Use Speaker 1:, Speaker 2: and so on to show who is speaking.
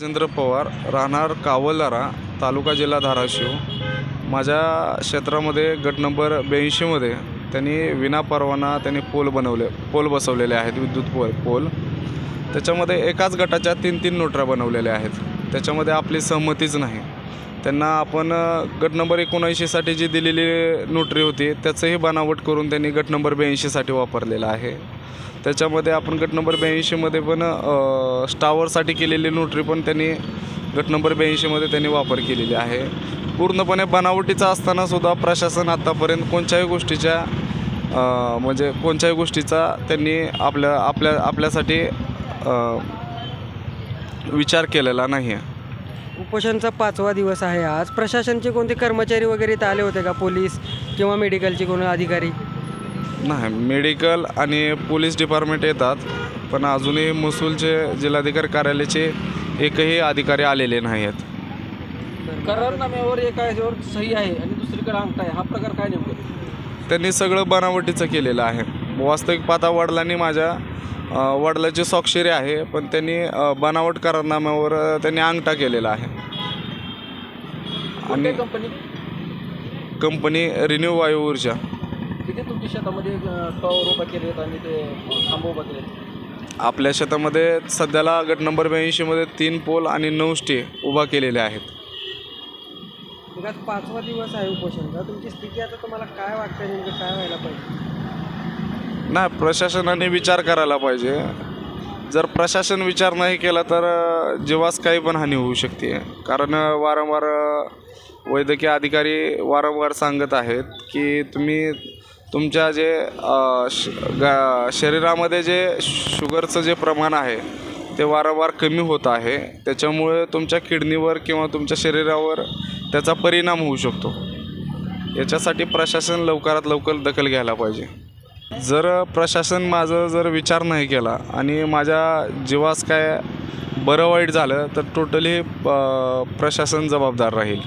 Speaker 1: राजेंद्र पवार राहणार कावलारा तालुका जिल्हा धाराशिव. माझ्या क्षेत्रामध्ये गट नंबर ब्याऐंशीमध्ये त्यांनी विनापरवाना त्यांनी पोल बनवले पोल बसवलेले आहेत विद्युत पोल पोल. त्याच्यामध्ये एकाच गटाच्या तीन तीन नोटऱ्या बनवलेल्या आहेत. त्याच्यामध्ये आपली सहमतीच नाही. त्यांना आपण गट नंबर एकोणऐंशीसाठी जी दिलेली नोटरी होती त्याचंही बनावट करून त्यांनी गट नंबर ब्याऐंशीसाठी वापरलेलं आहे. त्याच्यामध्ये आपण गट नंबर ब्याऐंशीमध्ये पण स्टावरसाठी केलेली नोटरी पण त्यांनी गट नंबर ब्याऐंशीमध्ये त्यांनी वापर केलेली आहे. पूर्णपणे बनावटीचा असतानासुद्धा प्रशासन आत्तापर्यंत कोणत्याही गोष्टीच्या म्हणजे कोणत्याही गोष्टीचा त्यांनी आपल्या आपल्या आपल्यासाठी विचार केलेला नाही आहे
Speaker 2: उपोषणचा पाचवा दिवस आहे आज. प्रशासनचे कोणते कर्मचारी वगैरे इथं आले होते का? पोलीस किंवा मेडिकलचे कोण अधिकारी?
Speaker 1: नाही मेडिकल आणि पोलीस डिपार्टमेंट येतात पण अजूनही महसूलचे जिल्हाधिकारी कार्यालयाचे एकही अधिकारी आलेले नाही आहेत
Speaker 3: करारनाम्यावर एका सही आहे आणि दुसरीकडे अंगठा आहे हा प्रकार काय नेमकं?
Speaker 1: त्यांनी सगळं बनावटीचं केलेलं आहे. वास्तविक पाहता वडिलांनी माझ्या अ, वडिलाची स्वाक्षरी आहे पण त्यांनी अ, बनावट करारनाम्यावर अ, त्यांनी अंगठा केलेला आहे.
Speaker 3: कोणत्या कंपनी
Speaker 1: कंपनी रिन्यू वायू ऊर्जा
Speaker 3: किती तुमच्या शेतामध्ये टॉवर उभा केले आहेत आणि ते खांब उभा केले
Speaker 1: आपल्या शेतामध्ये सध्याला गट नंबर ब्याऐंशीमध्ये तीन पोल आणि नऊ स्टे उभा केलेले आहेत.
Speaker 2: मग आज पाचवा दिवस आहे उपोषणचा तुमची स्थिती आता तुम्हाला काय वाटतं नेमकं? काय व्हायला पाहिजे?
Speaker 1: नाही प्रशासनाने विचार करायला पाहिजे. जर प्रशासन विचार नाही केला तर अ, जीवास काही पण हानी होऊ शकते. कारण अ, वारंवार अ, वैद्यकीय अधिकारी वारंवार सांगत आहेत की तुम्ही तुमच्या जे श गा शरीरामध्ये जे शुगरचं जे प्रमाण आहे ते वारंवार कमी होत आहे. त्याच्यामुळे तुमच्या किडनीवर किंवा तुमच्या शरीरावर त्याचा परिणाम होऊ शकतो. याच्यासाठी प्रशासन लवकरात लवकर दखल घ्यायला पाहिजे. जर प्रशासन माझं जर विचार नाही केला आणि माझ्या जीवास काय बरं वाईट झालं तर टोटली प्रशासन जबाबदार राहील.